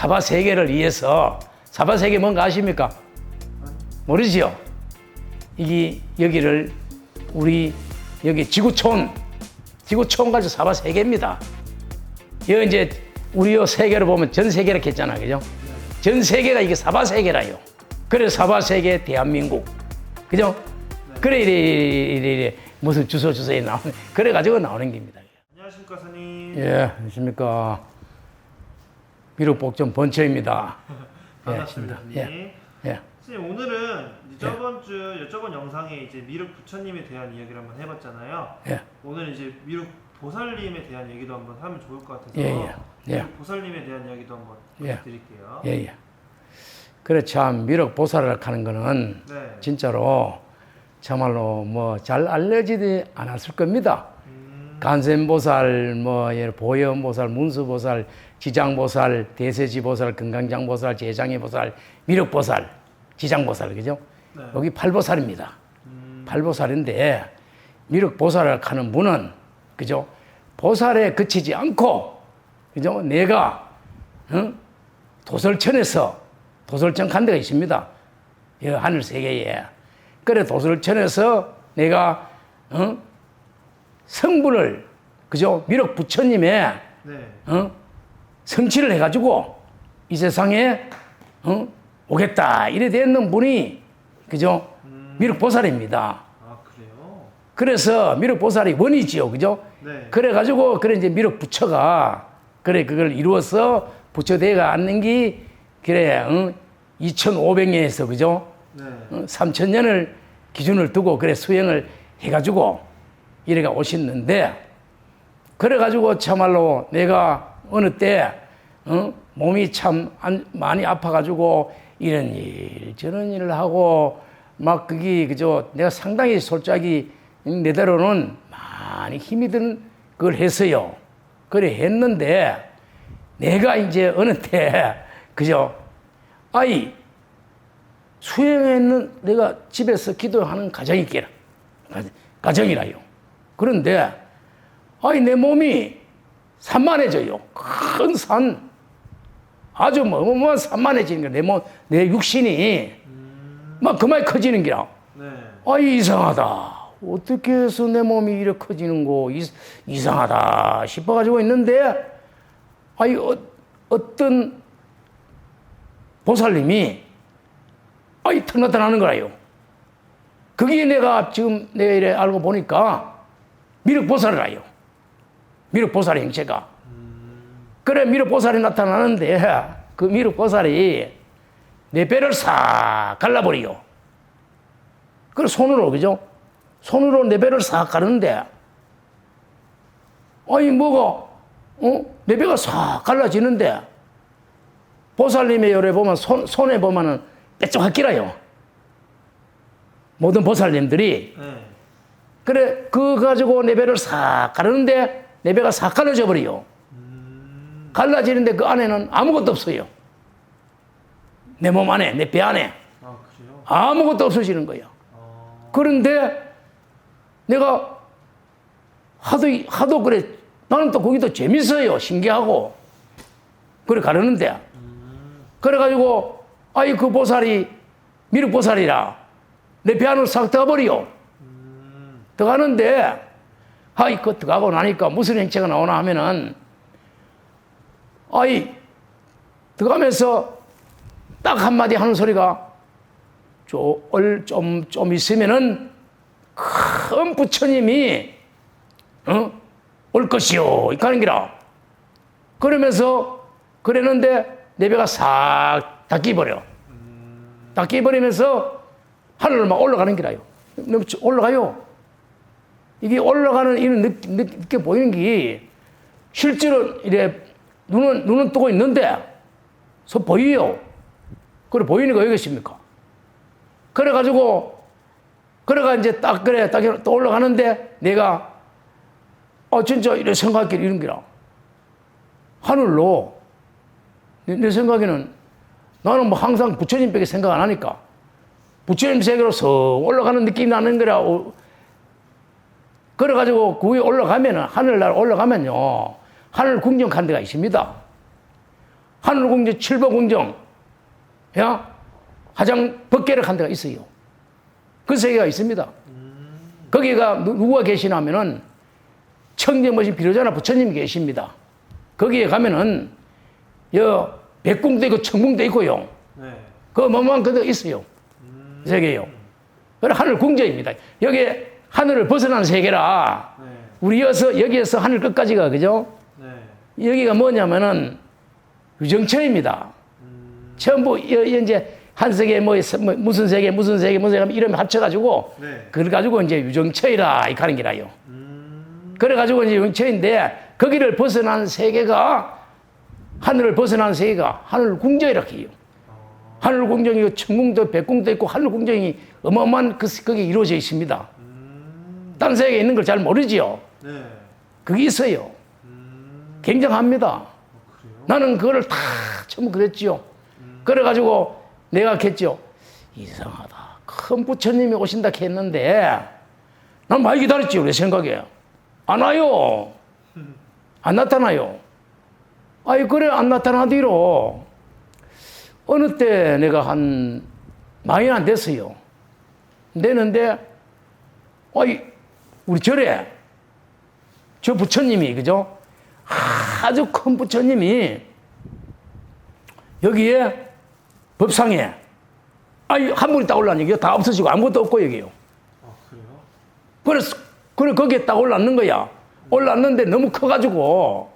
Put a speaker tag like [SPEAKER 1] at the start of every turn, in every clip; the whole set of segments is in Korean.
[SPEAKER 1] 사바 세계를 위해서 사바 세계 뭔가 아십니까? 모르지요? 이게 여기를 우리 여기 지구촌 지구촌 가지고 사바 세계입니다. 여기 이제 우리 요 세계를 보면 전 세계라 했잖아, 그죠? 전 세계가 이게 사바 세계라요. 그래 사바 세계 대한민국, 그죠? 그래 이래 이래 이래, 이래 무슨 주소 주소에 나오는 그래 가지고 나오는 겁니다.
[SPEAKER 2] 안녕하십니까 사님.
[SPEAKER 1] 예, 안녕하십니까. 미륵 복전 번처입니다.
[SPEAKER 2] 반갑습니다.
[SPEAKER 1] 예. 예,
[SPEAKER 2] 선생님 오늘은 이제 저번 주 저번 영상에 이제 미륵 부처님에 대한 이야기를 한번 해봤잖아요.
[SPEAKER 1] 예,
[SPEAKER 2] 오늘 이제 미륵 보살님에 대한 얘기도 한번 하면 좋을 것 같아서
[SPEAKER 1] 예, 예, 예.
[SPEAKER 2] 보살님에 대한 이야기도 한번
[SPEAKER 1] 예.
[SPEAKER 2] 드릴게요.
[SPEAKER 1] 예, 예. 그래 참 미륵 보살을 하는 거는
[SPEAKER 2] 네.
[SPEAKER 1] 진짜로 참말로 뭐 잘 알려지지 않았을 겁니다.
[SPEAKER 2] 음,
[SPEAKER 1] 간센보살, 뭐 예, 보현보살, 문수보살, 지장보살, 대세지보살, 금강장보살, 제장의보살, 미륵보살, 지장보살 그죠?
[SPEAKER 2] 네.
[SPEAKER 1] 여기 팔보살입니다.
[SPEAKER 2] 음,
[SPEAKER 1] 팔보살인데 미륵보살을 하는 분은 그죠? 보살에 그치지 않고 그죠? 내가 응? 도설천에서 도설천 간 데가 있습니다. 이 하늘 세계에 그래 도설천에서 내가 응? 성분을 그죠? 미륵 부처님의
[SPEAKER 2] 네.
[SPEAKER 1] 어? 성취를 해가지고 이 세상에 어? 오겠다 이래 되는 분이 그죠? 미륵 보살입니다.
[SPEAKER 2] 아 그래요?
[SPEAKER 1] 그래서 미륵 보살이 원이지요, 그죠?
[SPEAKER 2] 네.
[SPEAKER 1] 그래가지고 그래 이제 미륵 부처가 그래 그걸 이루어서 부처대가 앉는 게 그래 어? 2,500년에서 그죠?
[SPEAKER 2] 네.
[SPEAKER 1] 어, 3,000년을 기준을 두고 그래 수행을 해가지고 이래가 오셨는데 그래가지고 참말로 내가 어느 때 어? 몸이 참 안- 많이 아파가지고 이런 일 저런 일을 하고 막 그게 그저 내가 상당히 솔직히 내대로는 많이 힘이 든 그걸 했어요. 그래 했는데 내가 이제 어느 때 그죠 아이 수행했는 내가 집에서 기도하는 가정이 있기라. 가정이라요. 그런데, 아이, 내 몸이 산만해져요. 큰 산. 아주 뭐 어마어마한 산만해지는 거야. 내 몸, 내 육신이 막 그만 커지는 기라.
[SPEAKER 2] 네.
[SPEAKER 1] 아이, 이상하다. 어떻게 해서 내 몸이 이렇게 커지는 거, 이, 이상하다 싶어가지고 있는데, 아이, 어, 어떤 보살님이 아이 턱 나타나는 거라요. 그게 내가 지금 내가 이래 알고 보니까 미륵보살이라요. 미륵보살의 형체가. 그래 미륵보살이 나타나는데 그 미륵보살이 내 배를 싹 갈라버리요. 그래 손으로 그죠? 손으로 내 배를 싹 가르는데 아니 뭐가 어? 내 배가 싹 갈라지는데 보살님의 열에 보면 손, 손에 보면은 뾰족하기라요. 모든 보살님들이
[SPEAKER 2] 네.
[SPEAKER 1] 그래 그 가지고 내 배를 싹 가르는데 내 배가 싹 갈라져 버려요. 갈라지는데 그 안에는 아무것도 없어요. 내 몸 안에 내 배 안에
[SPEAKER 2] 아?
[SPEAKER 1] 아무것도 없어지는 거예요.
[SPEAKER 2] 어,
[SPEAKER 1] 그런데 내가 하도 하도 그래 나는 또 거기도 재밌어요 신기하고 그래 가르는데 그래가지고 아이 그 보살이 미륵 보살이라 내 배 안으로 싹 들어버려 들어가는데 아이 그 들어가고 나니까 무슨 행체가 나오나 하면은 아이 들어가면서 딱 한마디 하는 소리가 좀, 좀 있으면은 큰 부처님이 어? 올 것이요 이렇게 하는 기라. 그러면서 그랬는데 내 배가 싹 닦이버려. 닦이버리면서 하늘을 막 올라가는 기라요. 올라가요 이게 올라가는 이런 느, 느, 느껴 보이는 게 실제로 이래 눈은 눈은 뜨고 있는데 서 보여요? 그래 보이는 거 여기십니까? 그래 가지고 그래가 이제 딱 그래 딱 또 올라가는데 내가 어 진짜 이래 생각해 이런 기라. 하늘로. 내, 내 생각에는 나는 뭐 항상 부처님밖에 생각 안 하니까 부처님 세계로 서 올라가는 느낌이 나는 거라. 어, 그래가지고 그 위에 올라가면은 하늘날 올라가면요 하늘 궁정한 데가 있습니다 하늘공정, 칠보공정, 야 화장 법계를 한 데가 있어요. 그 세계가 있습니다. 거기가 누- 누구가 계시냐면은 청정머신 비로자나 부처님이 계십니다. 거기에 가면은 여 백궁도 있고 천궁도 있고요.
[SPEAKER 2] 네.
[SPEAKER 1] 그 뭐만 그도 있어요. 세계요. 그래 하늘 궁정입니다. 여기 하늘을 벗어난 세계라
[SPEAKER 2] 네.
[SPEAKER 1] 우리 여서 여기에서 하늘 끝까지가 그죠?
[SPEAKER 2] 네.
[SPEAKER 1] 여기가 뭐냐면은 유정처입니다. 전부 여- 이제 한 세계 뭐 서- 뭐 무슨 세계 무슨 세계 무슨 세계 이름 합쳐가지고
[SPEAKER 2] 네.
[SPEAKER 1] 그래 가지고 이제 유정처이라 이 가는 기라요.
[SPEAKER 2] 음.
[SPEAKER 1] 그래 가지고 이제 유정처인데 거기를 벗어난 세계가 하늘을 벗어난 세계가 하늘 궁정이라 해요. 하늘 궁정이 천궁도 백궁도 있고 하늘 궁정이 어마어마한 그 거기 이루어져 있습니다. 딴 세계에 있는 걸 잘 모르지요.
[SPEAKER 2] 네.
[SPEAKER 1] 그게 있어요.
[SPEAKER 2] 음.
[SPEAKER 1] 굉장합니다.
[SPEAKER 2] 그래요?
[SPEAKER 1] 나는 그거를 다 처음 그랬지요. 그래가지고 내가 했죠. 이상하다. 큰 부처님이 오신다 했는데 난 많이 기다렸지 내 생각에. 안 와요. 안 나타나요. 아이 그래 안 나타나디로 어느 때 내가 한 많이 안 됐어요. 되는데 아이 우리 절에 저 부처님이 그죠? 아주 큰 부처님이 여기에 법상에 아니 한 분이 딱 이게 다 없어지고 아무것도 없고 여기요.
[SPEAKER 2] 아 그래요?
[SPEAKER 1] 그래서 그래 거기에 딱 올랐는 거야. 올랐는데 너무 커가지고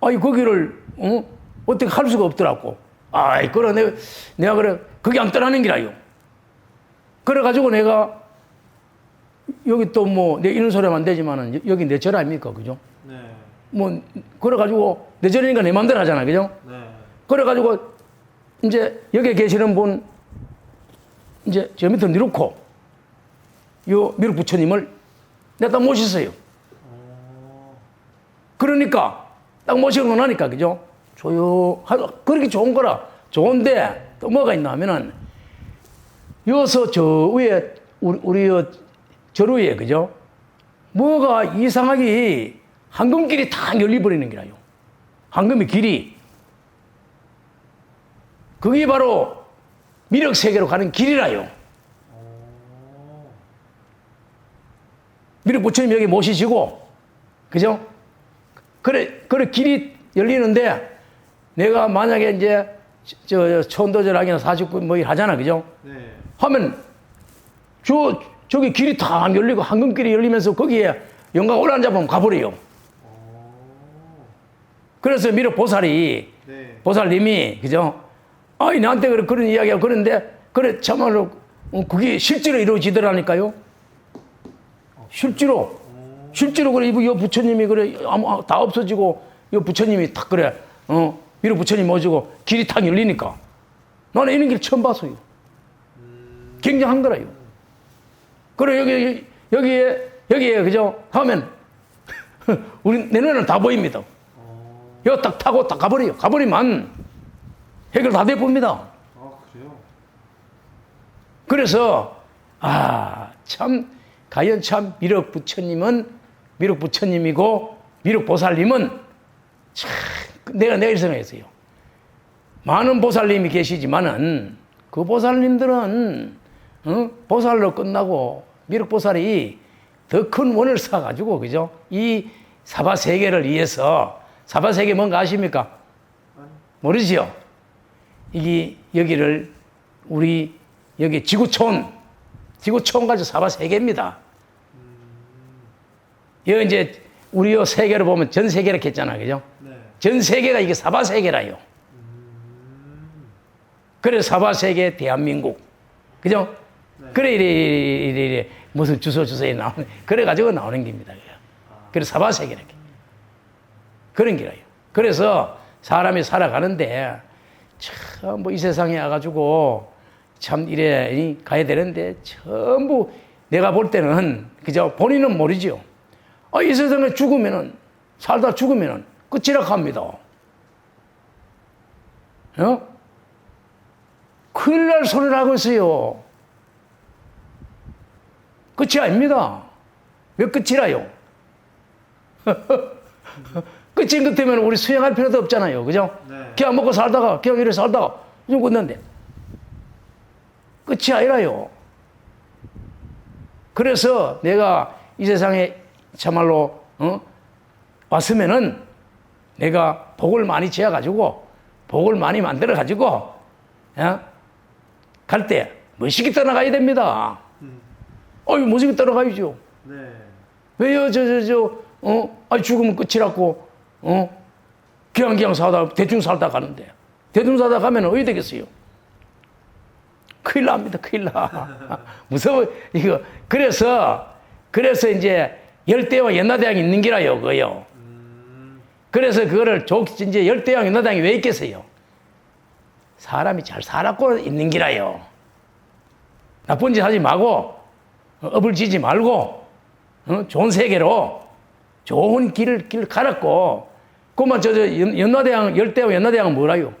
[SPEAKER 1] 아니 거기를 어? 어떻게 할 수가 없더라고. 아이 그래 내가 내가 그래 거기 안 떠나는 기라요. 그래가지고 내가 여기 또 뭐 내 이런 소리 하면 안 되지만은 여- 여기 내 절 아닙니까 그죠?
[SPEAKER 2] 네.
[SPEAKER 1] 뭐 그래가지고 내 절이니까 내 맘대로 하잖아 그죠?
[SPEAKER 2] 네.
[SPEAKER 1] 그래가지고 이제 여기 계시는 분 이제 저 밑에 내놓고 요 미륵 부처님을 내가 딱 모셨어요.
[SPEAKER 2] 어.
[SPEAKER 1] 그러니까 딱 모시고 나니까 그죠? 조용 하 그렇게 좋은 거라 좋은데 또 뭐가 있나 하면은 여기서 저 위에 우리, 우리 여- 저 위에 그죠? 뭐가 이상하게 황금길이 다 열려버리는 기라요. 황금의 길이 그게 바로 미륵 세계로 가는 길이라요.
[SPEAKER 2] 어.
[SPEAKER 1] 미륵 부처님 여기 모시시고, 그죠? 그래, 그래, 길이 열리는데, 내가 만약에 이제, 저, 천도절하기나 49, 뭐, 일 하잖아, 그죠?
[SPEAKER 2] 네.
[SPEAKER 1] 하면, 저, 저기 길이 다 열리고, 황금길이 열리면서 거기에 영광 올라앉아 보면 가버려요.
[SPEAKER 2] 어.
[SPEAKER 1] 그래서 미륵 보살이,
[SPEAKER 2] 네.
[SPEAKER 1] 보살님이, 그죠? 아이, 나한테 그런, 그런 이야기가 그런데, 그래, 참말로, 어, 그게 실제로 이루어지더라니까요. 실제로. 실제로 그래, 이거 부처님이 그래, 아무, 아, 다 없어지고, 이 부처님이 탁 그래, 어, 미륵 부처님 모시고 길이 탁 열리니까. 나는 이런 길 처음 봤어요. 굉장한 거라요. 그래, 여기, 여기에, 여기에, 그죠? 하면, 우리, 내 눈에는 다 보입니다.
[SPEAKER 2] 어.
[SPEAKER 1] 이거 딱 타고 딱 가버려요. 가버리면 해결 다 돼 봅니다.
[SPEAKER 2] 아 그래요?
[SPEAKER 1] 그래서 아 참 가연 참 미륵 부처님은 미륵 부처님이고 미륵 보살님은 참 내가 내일 생각했어요. 많은 보살님이 계시지만은 그 보살님들은 어? 보살로 끝나고 미륵 보살이 더 큰 원을 쌓아가지고 그죠? 이 사바 세계를 위해서 사바 세계 뭔가 아십니까? 모르지요? 이게 여기를 우리 여기 지구촌 지구촌 가지고 사바 세계입니다. 여기 이제 우리 요 세계로 보면 전 세계라 했잖아, 그죠?
[SPEAKER 2] 네.
[SPEAKER 1] 전 세계가 이게 사바 세계라요. 그래서 사바 세계 대한민국, 그죠? 그래 이래, 이래, 이래, 이래 무슨 주소 주소에 나오는 그래 가지고 나오는 겁니다. 그래서 사바 세계라. 그런 기라요. 그래서 사람이 살아가는데 참 뭐 이 세상에 와가지고 참 이래 이 가야 되는데 전부 내가 볼 때는 그저 본인은 모르지요. 아, 이 세상에 죽으면은 살다 죽으면은 끝이라 합니다. 어? 큰일 날 소리를 하고 있어요. 끝이 아닙니다. 왜 끝이라요? 끝인 같으면 우리 수행할 필요도 없잖아요. 그죠?
[SPEAKER 2] 네.
[SPEAKER 1] 그냥 먹고 살다가, 그냥 이래 살다가, 좀 끝났는데. 끝이 아니라요. 그래서 내가 이 세상에 참말로, 어? 왔으면은 내가 복을 많이 지어가지고, 복을 많이 만들어가지고, 어? 갈때 멋있게 떠나가야 됩니다.
[SPEAKER 2] 음.
[SPEAKER 1] 어이, 멋있게 떠나가야죠.
[SPEAKER 2] 네.
[SPEAKER 1] 왜요, 저, 저, 저, 어? 아 죽으면 끝이라고, 어? 그냥 사다, 대충 살다 가는데. 대충 살다 가면 어디 되겠어요? 큰일 납니다, 큰일 나. 무서워, 이거. 그래서, 그래서 이제 열대와 연나대왕이 있는 기라요, 그거요. 그래서 그거를 조, 이제 열대왕 연나대왕이 왜 있겠어요? 사람이 잘 살았고 있는 기라요. 나쁜 짓 하지 어, 업을 지지 말고, 어? 좋은 세계로 좋은 길을 길 갈았고 그만 저, 저 연- 연나대왕 열대왕 연나대왕은 뭐라요?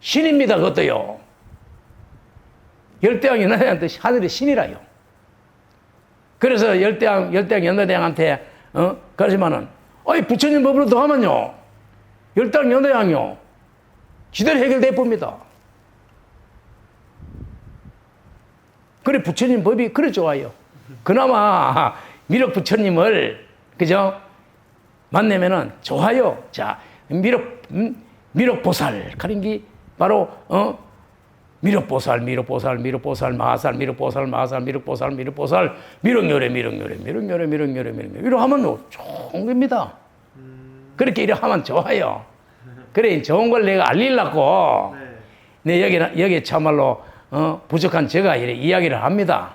[SPEAKER 1] 신입니다 그것도요. 열대왕 연나대왕도 하늘의 신이라요. 그래서 열대왕 열대왕 연나대왕한테 어 그러지만은 어이 부처님 법으로 더 하면요 열대왕 연나대왕요 지대로 해결돼 봅니다. 그래 부처님 법이 그래 좋아요. 그나마 미륵 부처님을 그죠 만나면은 좋아요. 자 미륵 음, 미륵 보살 가린 게 바로 어 미륵 보살 미륵 보살 미륵 보살 마살 미륵 보살 마살 미륵 보살 미륵 보살 미륵 요래 미륵 요래 미륵 요래 미륵 요래 미륵 요래 이러 하면 좋은 겁니다. 그렇게 이래 하면 좋아요. 그래 좋은 걸 내가 알리려고
[SPEAKER 2] 네.
[SPEAKER 1] 네, 여기, 여기 참말로, 어, 부족한 제가 이래 이야기를 합니다.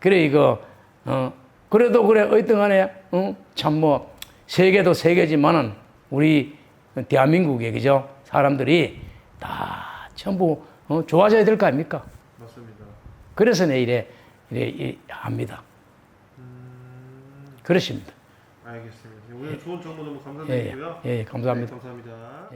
[SPEAKER 1] 그래, 이거, 어, 그래도 그래, 어쨌든 간에, 어, 참 뭐, 세계도 세계지만은, 우리 대한민국의, 그죠? 사람들이 다 전부, 어, 좋아져야 될 거 아닙니까?
[SPEAKER 2] 맞습니다.
[SPEAKER 1] 그래서 내 이래, 이래, 이- 합니다. 그렇습니다.
[SPEAKER 2] 알겠습니다. 오늘 좋은 정보 너무
[SPEAKER 1] 예,
[SPEAKER 2] 감사드리고요.
[SPEAKER 1] 예, 예, 감사합니다.
[SPEAKER 2] 네, 감사합니다.